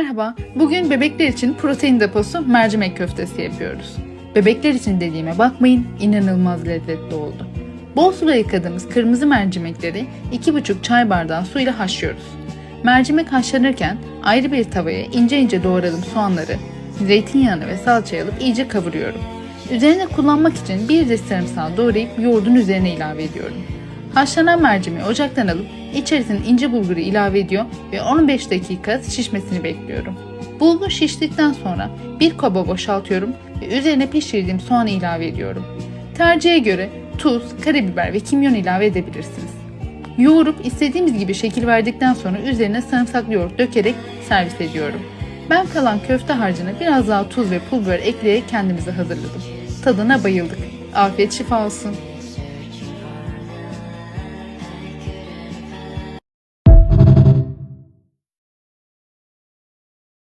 Merhaba, bugün bebekler için protein deposu mercimek köftesi yapıyoruz. Bebekler için dediğime bakmayın, inanılmaz lezzetli oldu. Bol suda yıkadığımız kırmızı mercimekleri 2,5 çay bardağı suyla haşlıyoruz. Mercimek haşlanırken ayrı bir tavaya ince ince doğradığım soğanları, zeytinyağını ve salçayı alıp iyice kavuruyorum. Üzerine kullanmak için bir de sarımsağı doğrayıp yoğurdun üzerine ilave ediyorum. Haşlanan mercimeği ocaktan alıp içerisine ince bulguru ilave ediyor ve 15 dakika şişmesini bekliyorum. Bulgur şiştikten sonra bir kaba boşaltıyorum ve üzerine pişirdiğim soğanı ilave ediyorum. Tercihe göre tuz, karabiber ve kimyon ilave edebilirsiniz. Yoğurup istediğimiz gibi şekil verdikten sonra üzerine sarımsaklı yoğurt dökerek servis ediyorum. Ben kalan köfte harcına biraz daha tuz ve pul biber ekleyerek kendimize hazırladım. Tadına bayıldık. Afiyet şifa olsun.